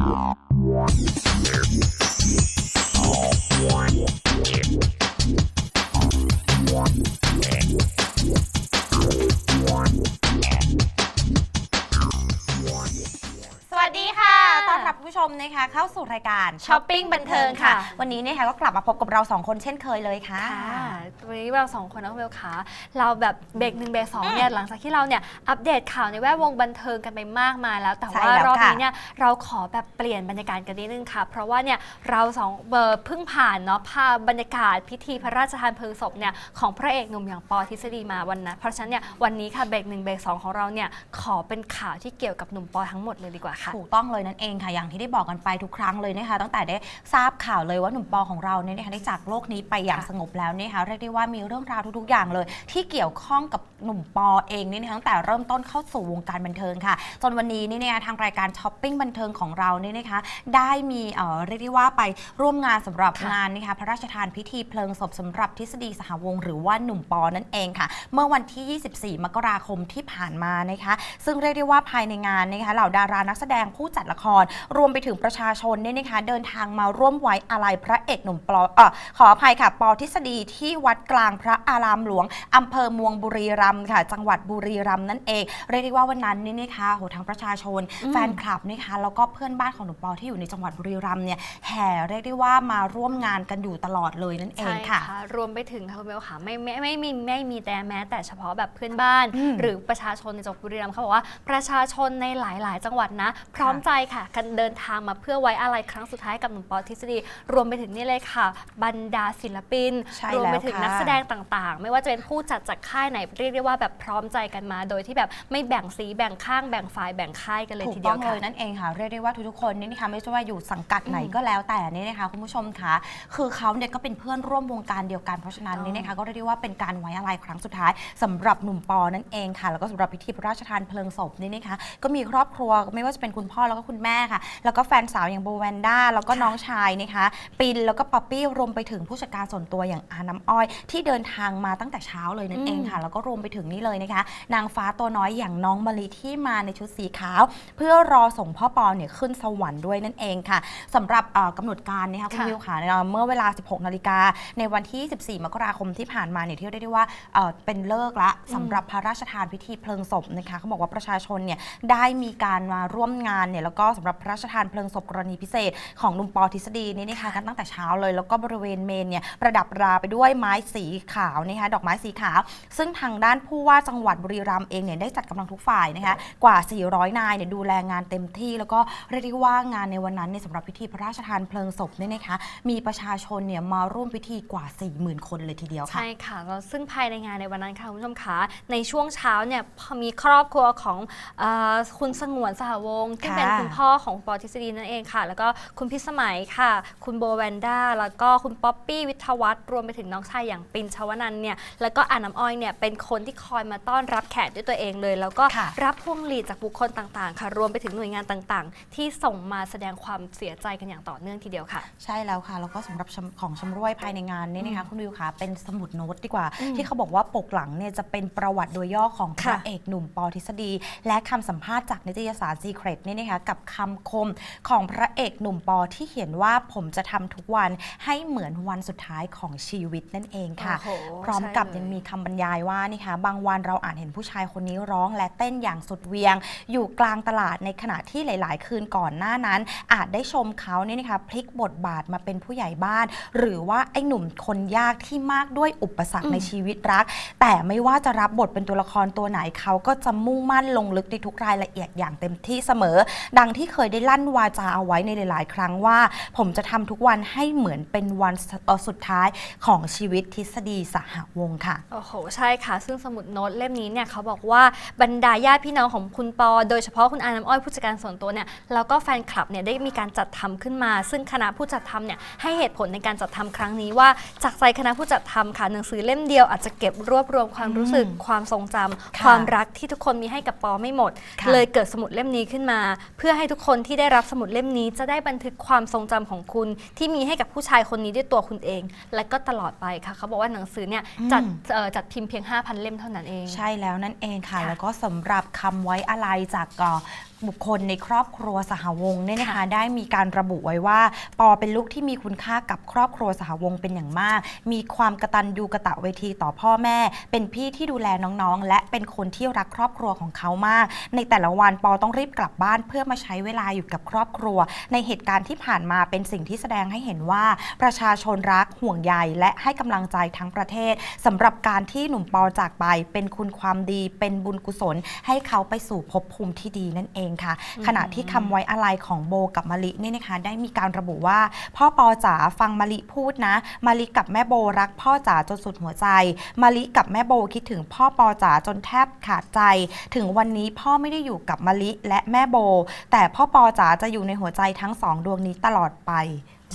ส ผู้ชมนะคะเข้าสู่รายการ Shopping บันเทิงค่ะ วันนี้นะคะก็กลับมาพบกับเราสองคนเช่นเคยเลยค่ะค่ะวันนี้เราสองคนนะคุณเบลขาเราแบบเบรกหนึ่งเบรกสองเนี่ยหลังจากที่เราเนี่ยอัปเดตข่าวในแวดวงบันเทิงกันไปมากมายแล้ว แต่ใช่ว่าแล้วรอบค่ะนี้เนี่ยเราขอแบบเปลี่ยนบรรยากาศกันนิดนึงค่ะ เพราะว่าเนี่ยเราสองเบอร์เพิ่งผ่านเนาะภาพบรรยากาศพิธีพระราชทานเพลิงศพเนี่ยของพระเอกหนุ่มอย่างปอทฤษฎีมาวันนั้นเพราะฉะนั้นเนี่ยวันนี้ค่ะเบรกหนึ่งเบรกสองของเราเนี่ยขอเป็นข่าวที่เกี่ยวกับหนุ่มปอทั้งหมดเลยดีกว่าค่ะถูกต้องเลยนั่นเองค่ะอย่างที่ได้บอกกันไปทุกครั้งเลยนะคะตั้งแต่ได้ทราบข่าวเลยว่าหนุ่มปอของเราเนี่ยนะคะได้จากโลกนี้ไปอย่างสงบแล้วเนี่ยนะคะเรียกได้ว่ามีเรื่องราวทุก ๆ อย่างเลย ที่เกี่ยวข้องกับหนุ่มปอเองเนี่ยนะคะตั้งแต่เริ่มต้นเข้าสู่วงการบันเทิงค่ะ จนวันนี้เนี่ยนะคะทางรายการช้อปปิ้งบันเทิงของเราเนี่ยนะคะได้มีเอ่อเรียกได้ว่าไปร่วมงานสำหรับงานนะคะพระราชทานพิธีเพลิงศพสำหรับทฤษฎีสหวงศ์หรือว่าหนุ่มปอนั่นเองค่ะ เมื่อวันที่ 24 มกราคมที่ผ่านมานะคะ ซึ่งเรียกได้ว่าภายในงานนะคะเหล่าดารานักแสดงผู้จัดละครรวมไปถึงประชาชนเนี่ยนะคะเดินทางมาร่วมไว้อาลัยพระเอกหนุ่มปอเอ่อขออภัยค่ะ ปอทฤษฎีที่วัดกลางพระอารามหลวงอำเภอเมืองบุรีรัมย์ค่ะ จังหวัดบุรีรัมย์นั่นเองเรียกได้ว่าวันนั้นนี่นะคะโหทั้งประชาชนอืมแฟนคลับนะคะแล้วก็เพื่อนบ้านของหนุ่มปอที่อยู่ในจังหวัดบุรีรัมย์เนี่ยแห่เรียกได้ว่ามาร่วมงานกันอยู่ตลอดเลยนั่นเองใช่ค่ะค่ะ รวมไปถึงค่ะคุณเบลค่ะไม่ไม่ไม่มีไม่มีแต่แม้ แต่เฉพาะแบบเพื่อนบ้านอืมหรือประชาชนในจังหวัดบุรีรัมย์เขาบอกว่าประชาชนในหลาย ๆ จังหวัดนะ พร้อมใจค่ะกันเดินทางมาเพื่อไว้อะไรครั้งสุดท้ายกับหนุ่มปอทฤษฎี รวมไปถึงนี่เลยค่ะ บรรดาศิลปิน ใช่รวมไปถึงแล้วค่ะ นักแสดงต่างๆ ไม่ว่าจะเป็นผู้จัดจากค่ายไหนเรียกได้ว่าแบบพร้อมใจกันมา โดยที่แบบไม่แบ่งสีแบ่งข้างแบ่งฝ่ายแบ่งค่ายกันเลยถูทีกเดีต้ยอวงค่ะเลยนั่นเองค่ะเรียกได้ว่าทุกๆคนนี่นะคะไม่ใช่ว่าอยู่สังกัดไหนอืมก็แล้วแต่นี่นะคะคุณผู้ชมคะคือเขาเนี่ยก็เป็นเพื่อนร่วมวงการเดียวกันเพราะฉะนั้นอ๋อนี่นะคะก็เรียกได้ว่าเป็นการไว้อะไรครั้งสุดท้ายสำหรับหนุ่มปอนั่นเองค่ะ แล้วก็สำหรับพิธีพระราชทานเพลิงศพนี่นะคะก็มีครอบครัวไม่ว่าจะเป็นคุณพ่อแล้วก็คุณแม่ค่ะแล้วก็แฟนสาวอย่างโบแวนด้าแล้วก็น้องชายนะคะปินแล้วก็ป๊อปปี้รวมไปถึงผู้จัดการส่วนตัวอย่างอาน้ำอ้อย ที่เดินทางมาตั้งแต่เช้าเลยนั่นเองค่ะ แล้วก็รวมไปถึงนี่เลยนะคะ นางฟ้าตัวน้อยอย่างน้องมะลิที่มาในชุดสีขาว เพื่อรอส่งพ่อปอเนี่ยขึ้นสวรรค์ด้วยนั่นเองค่ะสำหรับเอ่อกำหนดการนะคะคุณค่ะวิวค่ะเอ่อเมื่อเวลา 16 นาฬิกาในวันที่24มกราคมที่ผ่านมาเนี่ยที่เรียกได้ว่าเอ่อเป็นเลิกละสำหรับพระราชทานพิธีเพลิงศพนะคะเขาบอกว่าประชาชนเนี่ยได้มีการมาร่วมงานเนี่ยแล้วก็สำหรับพระราชทานเพลิงศพกรณีพิเศษ ของหนุ่มปอทฤษฎีนี่นะคะกันตั้งแต่เช้าเลย แล้วก็บริเวณเมนเนี่ยประดับราไปด้วยไม้สีขาวนะคะดอกไม้สีขาว ซึ่งทางด้านผู้ว่าจังหวัดบุรีรัมย์เองเนี่ยได้จัดกำลังทุกฝ่ายนะคะกว่า 400 นายเนี่ยดูแลงานเต็มที่ แล้วก็เรียกได้ว่างานในวันนั้นเนี่ยสำหรับพิธีพระราชทานเพลิงศพเนี่ยนะคะมีประชาชนเนี่ยมาร่วมพิธีกว่า 40,000 คนเลยทีเดียวค่ะใช่ค่ะแล้วซึ่งภายในงานในวันนั้นค่ะคุณผู้ชมคะในช่วงเช้าเนี่ยพอมีครอบครัวของเออคุณสงวนสหวงศ์ที่ค่ะเป็นคุณพ่อของปอทฤษฎีนั่นเองค่ะ แล้วก็คุณพิสมัยค่ะ คุณโบแวนด้าแล้วก็คุณป๊อปปี้วิทยาวัฒน์รวมไปถึงน้องชายอย่างปินชวนันท์เนี่ยแล้วก็อาน้ำอ้อยเนี่ยเป็นคนที่คอยมาต้อนรับแขกด้วยตัวเองเลย แล้วก็ค่ะรับพวงหลีดจากบุคคลต่างๆ ค่ะ รวมไปถึงหน่วยงานต่างๆ ที่ส่งมาแสดงความเสียใจกันอย่างต่อเนื่องทีเดียวค่ะ ใช่แล้วค่ะ แล้วก็สำหรับชำของชำร่วยภายในงานเนี่ยนะคะคุณวิวค่ะเป็นสมุดโน้ตดีกว่าอืมที่เขาบอกว่าปกหลังเนี่ยจะเป็นประวัติโดยย่อของพระค่ะเอกหนุ่มปอทฤษฎี และคำสัมภาษณ์จากนิตยสาร Secret เนี่ยนะคะกับคำคมของพระเอกหนุ่มปอที่เขียนว่าผมจะทำทุกวันให้เหมือนวันสุดท้ายของชีวิตนั่นเองค่ะ โอ้โหพร้อมกับใช่เลย ยังมีคำบรรยายว่านี่คะบางวันเราอาจเห็นผู้ชายคนนี้ร้องและเต้นอย่างสุดเหวียง อยู่กลางตลาดในขณะที่หลาย ๆ คืนก่อนหน้านั้น อาจได้ชมเขาเนี่ยนะคะพลิกบทบาทมาเป็นผู้ใหญ่บ้าน หรือว่าไอ้หนุ่มคนยากที่มากด้วยอุปสรรคอืมในชีวิตรัก แต่ไม่ว่าจะรับบทเป็นตัวละครตัวไหนเขาก็จะมุ่งมั่นลงลึกในทุกรายละเอียดอย่างเต็มที่เสมอ ดังที่เคยได้ลั่นวาจาเอาไว้ในหลาย ๆ ครั้งว่า ผมจะทำทุกวันให้เหมือนเป็นวันเอ่อสุดท้ายของชีวิตทฤษฎีสหวงศ์ค่ะ โอ้โห ใช่ค่ะ ซึ่งสมุดโน้ตเล่มนี้เนี่ยเขาบอกว่าบรรดาญาติพี่น้องของคุณปอ โดยเฉพาะคุณอาน้ำอ้อยผู้จัดการส่วนตัวเนี่ยแล้วก็แฟนคลับเนี่ยได้มีการจัดทำขึ้นมา ซึ่งคณะผู้จัดทำเนี่ยให้เหตุผลในการจัดทำครั้งนี้ว่าจากใจคณะผู้จัดทำค่ะหนังสือเล่มเดียวอาจจะเก็บรวบรวมความรู้สึกอืมความทรงจำค่ะความรักที่ทุกคนมีให้กับปอไม่หมดค่ะเลยเกิดสมุดเล่มนี้ขึ้นมา เพื่อให้ทุกคนที่ได้รับสมุดเล่มนี้จะได้บันทึกความทรงจำของคุณ ที่มีให้กับผู้ชายคนนี้ด้วยตัวคุณเอง และก็ตลอดไปค่ะ เขาบอกว่าหนังสือเนี่ยจัดอืมเอ่อจัดพิมพ์เพียง 5,000 เล่มเท่านั้นเอง ใช่แล้วนั่นเองค่ะ ค่ะแล้วก็สำหรับคำไว้อะไรจากเอ่อบุคคลในครอบครัวสหวงศ์เนี่ยนะคะได้มีการระบุไว้ว่า ปอเป็นลูกที่มีคุณค่ากับครอบครัวสหวงศ์เป็นอย่างมาก มีความกตัญญูกะตะเวทีต่อพ่อแม่ เป็นพี่ที่ดูแลน้องๆ และเป็นคนที่รักครอบครัวของเขามาก ในแต่ละวันปอต้องรีบกลับบ้านเพื่อมาใช้เวลาอยู่กับครอบครัว ในเหตุการณ์ที่ผ่านมาเป็นสิ่งที่แสดงให้เห็นว่า ประชาชนรักห่วงใยและให้กำลังใจทั้งประเทศสำหรับการที่หนุ่มปอจากไป เป็นคุณความดีเป็นบุญกุศล ให้เขาไปสู่ภพภูมิที่ดีนั่นเองค่ะ ขณะที่คำไว้อะไรของโบกับมะลิเนี่ยนะคะได้มีการระบุว่า พ่อปอจ๋าฟังมะลิพูดนะมะลิกับแม่โบรักพ่อจ๋าจนสุดหัวใจมะลิกับแม่โบคิดถึงพ่อปอจ๋าจนแทบขาดใจ ถึงวันนี้พ่อไม่ได้อยู่กับมะลิและแม่โบ แต่พ่อปอจ๋าจะอยู่ในหัวใจทั้งสองดวงนี้ตลอดไป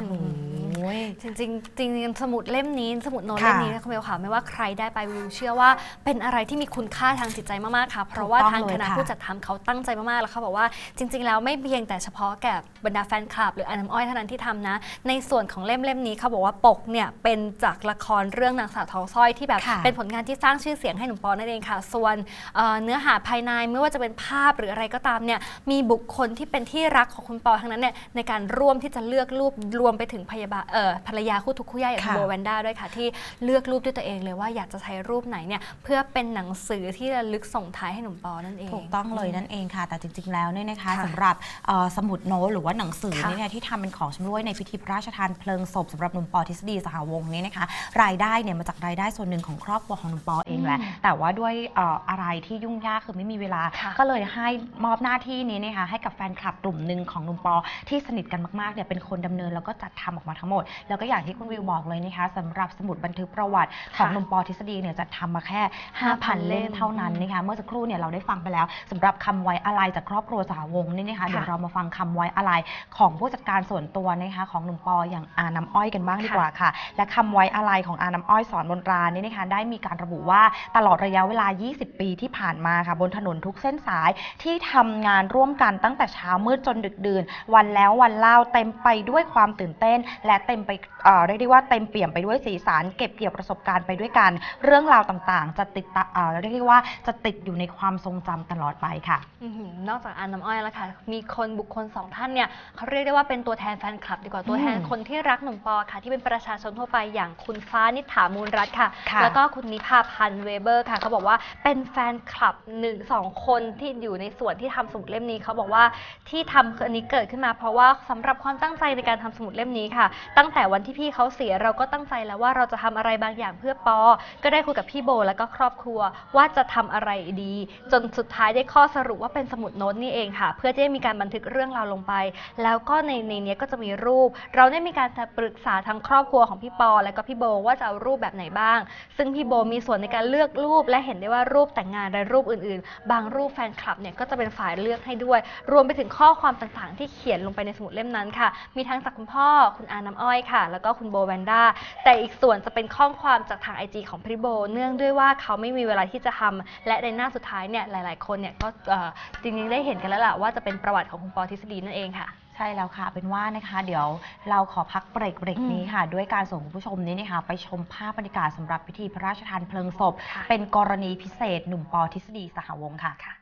อืมโอ้ยจริงๆจริงๆสมุดเล่มนี้ สมุดโน้ตค่ะเล่มนี้นะคุณเบลค่ะไม่ว่าใครได้ไปวิวเชื่อว่าเป็นอะไรที่มีคุณค่าทางจิตใจมากๆค่ะเพราะว่าถูกต้องทางคณะเลยค่ะผู้จัดทำเขาตั้งใจมากๆแล้วเขาบอกว่าจริง ๆ แล้วไม่เพียงแต่เฉพาะแก่บรรดาแฟนคลับ หรืออน้ำอ้อยเท่านั้นที่ทำนะ ในส่วนของเล่มเล่มนี้เขาบอกว่าปกเนี่ยเป็นจากละครเรื่องนางสาวทองสร้อยที่แบบค่ะเป็นผลงานที่สร้างชื่อเสียงให้หนุ่มปอนั่นเองค่ะ ส่วนเอ่อเนื้อหาภายในไม่ว่าจะเป็นภาพหรืออะไรก็ตามเนี่ยมีบุคคลที่เป็นที่รักของคุณปอทั้งนั้นเนี่ยในการร่วมที่จะเลือกรูปรวมไปถึงพยาบาลเอ่อภรรยาคู่ทุกคู่ยากอย่างคุณค่ะ โบแวนด้าด้วยค่ะ ที่เลือกรูปด้วยตัวเองเลยว่าอยากจะใช้รูปไหนเนี่ยเพื่อเป็นหนังสือที่ระลึกส่งท้ายให้หนุ่มปอนั่นเอง ถูกต้องเลยนั่นเองค่ะ แต่จริง ๆ แล้วเนี่ยนะคะค่ะสำหรับเอ่อสมุดโน้ตหรือว่าหนังสือค่ะเนี่ยที่ทำเป็นของชำร่วยในพิธีพระราชทานเพลิงศพสำหรับหนุ่มปอทฤษฎีสหวงศ์เนี่ยนะคะ รายได้เนี่ยมาจากรายได้ส่วนหนึ่งของครอบครัวของหนุ่มปอเองแหละอืมแต่ว่าด้วยเอ่ออะไรที่ยุ่งยากคือไม่มีเวลา ค่ะ ก็เลยให้มอบหน้าที่นี้นะคะให้กับแฟนคลับกลุ่มหนึ่งของหนุ่มปอที่สนิทกันมากๆเนี่ยเป็นคนดำเนินแล้วก็จัดทำออกมาทั้งหมด แล้วก็อย่างที่คุณวิวบอกเลยนะคะสำหรับสมุดบันทึกประวัติของค่ะหนุ่มปอทฤษฎีเนี่ยจะทำมาแค่ 5,000 เล่มเท่านั้นนะคะเมื่อสักครู่เนี่ยเราได้ฟังไปแล้วสำหรับคำไว้อะไรจากครอบครัวสหวงศ์นี่นะคะเดี๋ยวเรามาฟังคำไว้อะไรของผู้จัดการส่วนตัวนะคะของหนุ่มปออย่างอาน้ำอ้อยกันบ้างดีกว่าค่ะ และคำไว้อะไรของอาน้ำอ้อยสอนบนรานี่นะคะได้มีการระบุว่าตลอดระยะเวลา 20 ปีที่ผ่านมาค่ะบนถนนทุกเส้นสายที่ทำงานร่วมกันตั้งแต่เช้ามืดจนดึกดื่น วันแล้ววันเล่าเต็มไปด้วยความตื่นเต้น และเต็มไปเอ่อเรียกได้ว่าเต็มเปี่ยมไปด้วยสีสันเก็บเกี่ยวประสบการณ์ไปด้วยกัน เรื่องราวต่างๆ จะติดตะเอ่อเรียกได้ว่าจะติดอยู่ในความทรงจำตลอดไปค่ะอื้อหือนอกจากอาน้ำอ้อยแล้วค่ะ มีคนบุคคลสองท่านเนี่ยเขาเรียกได้ว่าเป็นตัวแทนแฟนคลับ ดีกว่าตัวแทนอืมคนที่รักหนุ่มปอค่ะ ที่เป็นประชาชนทั่วไปอย่างคุณฟ้านิษฐามูลรัตน์ค่ะค่ะ แล้วก็คุณนิพาพันธ์เวเบอร์ค่ะเขาบอกว่าเป็นแฟนคลับหนึ่งสองคนที่อยู่ในส่วนที่ทำสมุดเล่มนี้เขาบอกว่าที่ทำอันนี้เกิดขึ้นมาเพราะว่าสำหรับความตั้งใจในการทำสมุดเล่มนี้ค่ะ ตั้งแต่วันที่พี่เขาเสียเราก็ตั้งใจแล้วว่าเราจะทำอะไรบางอย่างเพื่อปอ ก็ได้คุยกับพี่โบแล้วก็ครอบครัวว่าจะทำอะไรดี จนสุดท้ายได้ข้อสรุปว่าเป็นสมุดโน้ตนี่เองค่ะ เพื่อที่จะมีการบันทึกเรื่องราวลงไป แล้วก็ในในนี้ก็จะมีรูป เราได้มีการปรึกษาทั้งครอบครัวของพี่ปอ และก็พี่โบว่าจะเอารูปแบบไหนบ้าง ซึ่งพี่โบมีส่วนในการเลือกรูป และเห็นได้ว่ารูปแต่งงานและรูปอื่นๆ บางรูปแฟนคลับเนี่ยก็จะเป็นฝ่ายเลือกให้ด้วย รวมไปถึงข้อความต่างๆ ที่เขียนลงไปในสมุดเล่มนั้นค่ะ มีทั้งจากคุณพ่อคุณอาน้ำอ้อยค่ะ แล้วก็คุณโบแวนด้าแต่อีกส่วนจะเป็นข้อความจากทาง IG ของพี่โบ เนื่องด้วยว่าเขาไม่มีเวลาที่จะทำและในหน้าสุดท้ายเนี่ยหลาย ๆ คนเนี่ยก็เอ่อจริง ๆ ได้เห็นกันแล้วล่ะว่าจะเป็นประวัติของคุณปอทฤษฎีนั่นเองค่ะ ใช่แล้วค่ะ เป็นว่านะคะ เดี๋ยวเราขอพักเบรกเบรกอืมนี้ค่ะ ด้วยการส่งคุณผู้ชมนี้นะคะไปชมภาพบรรยากาศสำหรับพิธีพระราชทานเพลิงศพ ค่ะ เป็นกรณีพิเศษหนุ่มปอทฤษฎีสหวงศ์ค่ะค่ะ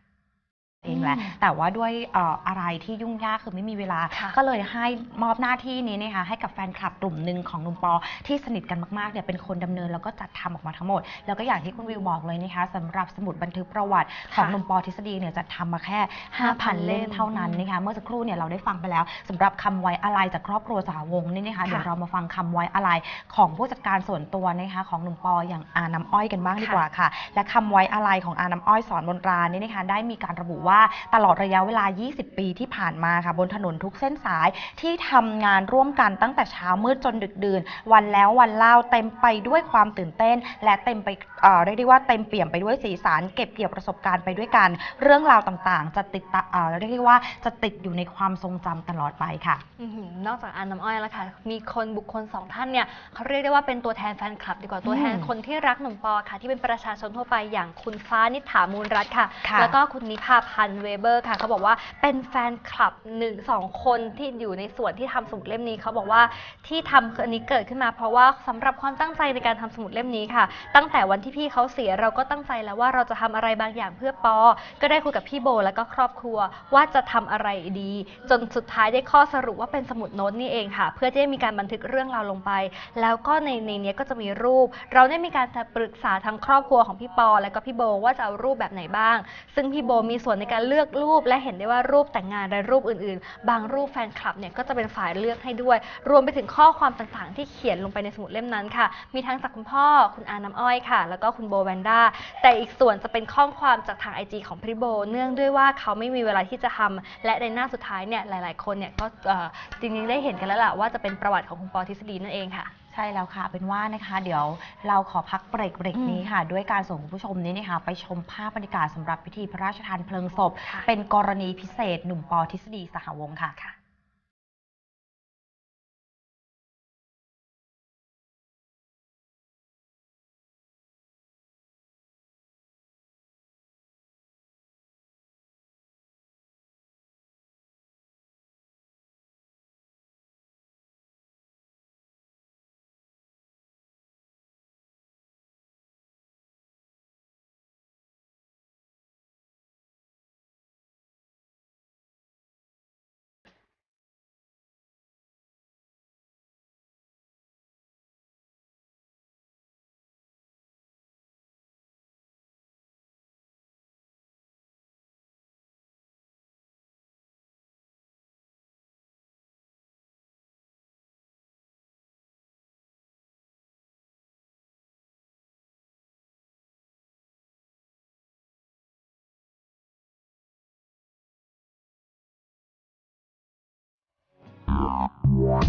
เองแหละอืมแต่ว่าด้วยเอ่ออะไรที่ยุ่งยากคือไม่มีเวลา ค่ะก็เลยให้มอบหน้าที่นี้นะคะให้กับแฟนคลับกลุ่มหนึ่งของหนุ่มปอ ที่สนิทกันมากๆเนี่ยเป็นคนดำเนินแล้วก็จัดทำออกมาทั้งหมด แล้วก็อย่างที่คุณวิวบอกเลยนะคะสำหรับสมุดบันทึกประวัติของค่ะหนุ่มปอทฤษฎีเนี่ยจะทำมาแค่5,000เล่มเท่านั้นนะคะเมื่อสักครู่เนี่ยเราได้ฟังไปแล้วสำหรับคำไว้อะไรจากครอบครัวสหวงศ์นี่นะคะเดี๋ยวเรามาฟังคำไว้อะไรของผู้จัดการส่วนตัวนะคะของหนุ่มปออย่างอาน้ำอ้อยกันบ้างดีกว่าค่ะ และคำไว้อะไรของอาน้ำอ้อยสอนบนรานี่นะคะได้มีการระบุว่าตลอดระยะเวลา 20 ปีที่ผ่านมาค่ะบนถนนทุกเส้นสายที่ทำงานร่วมกันตั้งแต่เช้ามืดจนดึกดื่น วันแล้ววันเล่าเต็มไปด้วยความตื่นเต้น และเต็มไปเอ่อเรียกได้ว่าเต็มเปี่ยมไปด้วยสีสันเก็บเกี่ยวประสบการณ์ไปด้วยกัน เรื่องราวต่างๆ จะติดตะเอ่อเรียกได้ว่าจะติดอยู่ในความทรงจำตลอดไปค่ะอื้อหือนอกจากอาน้ำอ้อยแล้วค่ะ มีคนบุคคลสองท่านเนี่ยเขาเรียกได้ว่าเป็นตัวแทนแฟนคลับ ดีกว่าตัวแทนอืมคนที่รักหนุ่มปอค่ะ ที่เป็นประชาชนทั่วไปอย่างคุณฟ้านิษฐามูลรัตน์ค่ะค่ะ แล้วก็คุณนิพาพัพันธ์เวเบอร์ค่ะเขาบอกว่าเป็นแฟนคลับหนึ่งสองคนที่อยู่ในส่วนที่ทำสมุดเล่มนี้เขาบอกว่าที่ทำอันนี้เกิดขึ้นมา เพราะว่าสำหรับความตั้งใจในการทำสมุดเล่มนี้ค่ะ ตั้งแต่วันที่พี่เขาเสียเราก็ตั้งใจแล้วว่าเราจะทำอะไรบางอย่างเพื่อปอ ก็ได้คุยกับพี่โบแล้วก็ครอบครัวว่าจะทำอะไรดี จนสุดท้ายได้ข้อสรุปว่าเป็นสมุดโน้ตนี่เองค่ะ เพื่อที่จะมีการบันทึกเรื่องราวลงไป แล้วก็ในในนี้ก็จะมีรูป เราได้มีการปรึกษาทั้งครอบครัวของพี่ปอ และก็พี่โบว่าจะเอารูปแบบไหนบ้าง ซึ่งพี่โบมีส่วนในการเลือกรูปและเห็นได้ว่ารูปแต่งงานและรูปอื่นๆ บางรูปแฟนคลับเนี่ยก็จะเป็นฝ่ายเลือกให้ด้วย รวมไปถึงข้อความต่างๆ ที่เขียนลงไปในสมุดเล่มนั้นค่ะ มีทั้งจากคุณพ่อคุณอาน้ำอ้อยค่ะ แล้วก็คุณโบแวนด้าแต่อีกส่วนจะเป็นข้อความจากทางไอจของพี่โบ เนื่องด้วยว่าเขาไม่มีเวลาที่จะทำและในหน้าสุดท้ายเนี่ยหลาย ๆ คนเนี่ยก็จริงๆได้เห็นกันแล้วล่ะว่าจะเป็นประวัติของคุณปอทฤษฎีนั่นเองค่ะ ใช่แล้วค่ะ เป็นว่านะคะ เดี๋ยวเราขอพักเบรกเบรกนี้ค่ะ ด้วยการส่งคุณผู้ชมนี้นะคะ ไปชมภาพบรรยากาศสำหรับพิธีพระราชทานเพลิงศพค่ะเป็นกรณีพิเศษหนุ่มปอทฤษฎีสหวงศ์ค่ะ ค่